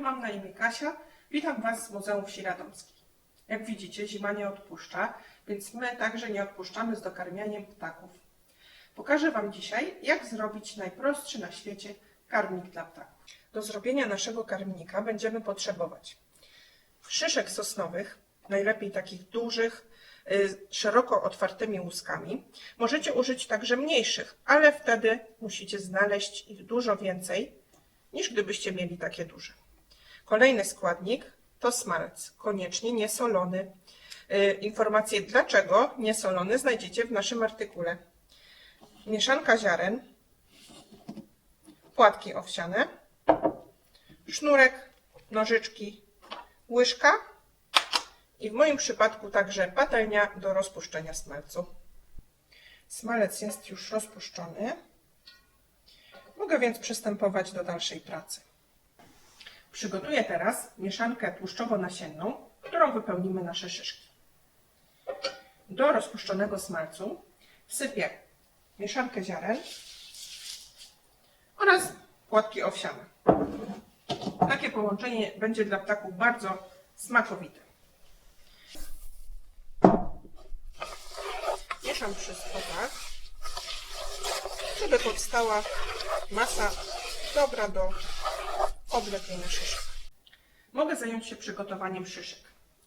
mam na imię Kasia. Witam Was z Muzeum Wsi Radomskiej. Jak widzicie, zima nie odpuszcza, więc my także nie odpuszczamy z dokarmianiem ptaków. Pokażę Wam dzisiaj, jak zrobić najprostszy na świecie karmnik dla ptaków. Do zrobienia naszego karmnika będziemy potrzebować szyszek sosnowych, najlepiej takich dużych, y, szeroko otwartymi łuskami. Możecie użyć także mniejszych, ale wtedy musicie znaleźć ich dużo więcej, niż gdybyście mieli takie duże. Kolejny składnik to smalec, koniecznie niesolony. Y, Informacje dlaczego niesolony znajdziecie w naszym artykule. Mieszanka ziaren, płatki owsiane, sznurek, nożyczki, łyżka i w moim przypadku także patelnia do rozpuszczenia smalcu. Smalec jest już rozpuszczony. Mogę więc przystępować do dalszej pracy. Przygotuję teraz mieszankę tłuszczowo-nasienną, którą wypełnimy nasze szyszki. Do rozpuszczonego smalcu wsypię mieszankę ziaren oraz płatki owsiane. Takie połączenie będzie dla ptaków bardzo smakowite. Mieszam wszystko tak, żeby powstała masa dobra do oblepienia szyszek. Mogę zająć się przygotowaniem szyszek.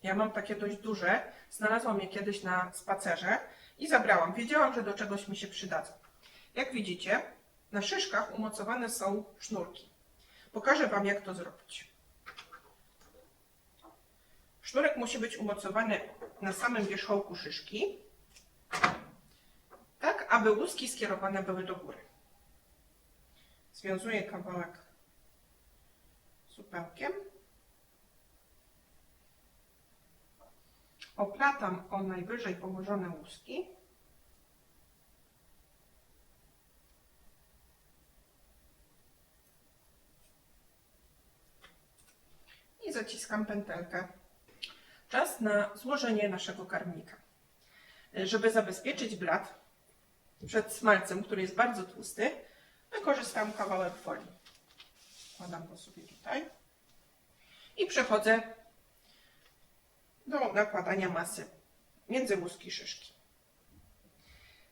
Ja mam takie dość duże, znalazłam je kiedyś na spacerze i zabrałam. Wiedziałam, że do czegoś mi się przydadzą. Jak widzicie, na szyszkach umocowane są sznurki. Pokażę Wam, jak to zrobić. Sznurek musi być umocowany na samym wierzchołku szyszki, tak aby łuski skierowane były do góry. Związuję kawałek supełkiem. Oplatam o najwyżej położone łuski. i zaciskam pętelkę. Czas na złożenie naszego karmnika. Żeby zabezpieczyć blat przed smalcem, który jest bardzo tłusty, wykorzystam kawałek folii. Wkładam go sobie tutaj i przechodzę do nakładania masy między łuski szyszki.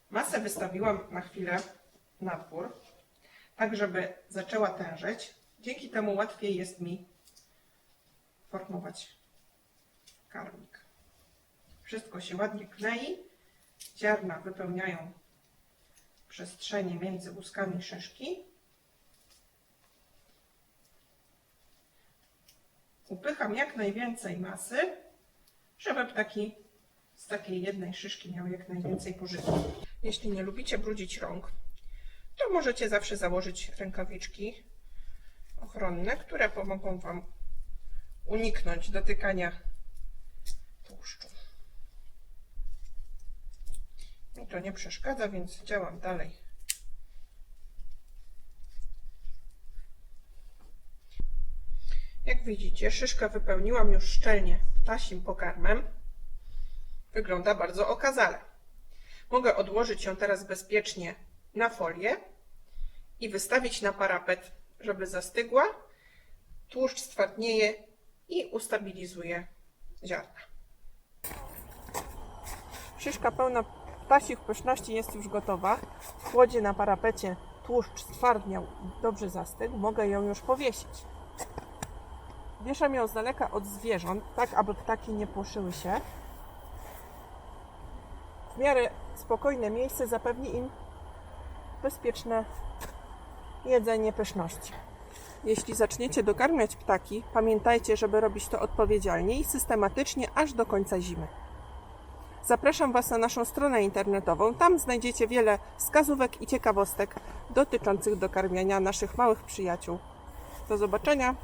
Masę wystawiłam na chwilę na dwór, tak żeby zaczęła tężeć. Dzięki temu łatwiej jest mi formować karmnik. Wszystko się ładnie klei. Ziarna wypełniają przestrzenie między łuskami szyszki. Upycham jak najwięcej masy, żeby ptaki z takiej jednej szyszki miały jak najwięcej pożytku. Jeśli nie lubicie brudzić rąk, to możecie zawsze założyć rękawiczki ochronne, które pomogą Wam uniknąć dotykania tłuszczu. Mi to nie przeszkadza, więc działam dalej. Jak widzicie, szyszkę wypełniłam już szczelnie ptasim pokarmem. Wygląda bardzo okazale. Mogę odłożyć ją teraz bezpiecznie na folię i wystawić na parapet, żeby zastygła. Tłuszcz stwardnieje i ustabilizuje ziarna. Szyszka pełna ptasich pyszności jest już gotowa. W chłodzie na parapecie tłuszcz stwardniał i dobrze zastygł. Mogę ją już powiesić. Wieszam ją z daleka od zwierząt, tak aby ptaki nie płoszyły się. W miarę spokojne miejsce zapewni im bezpieczne jedzenie pyszności. Jeśli zaczniecie dokarmiać ptaki, pamiętajcie, żeby robić to odpowiedzialnie i systematycznie aż do końca zimy. Zapraszam Was na naszą stronę internetową. Tam znajdziecie wiele wskazówek i ciekawostek dotyczących dokarmiania naszych małych przyjaciół. Do zobaczenia!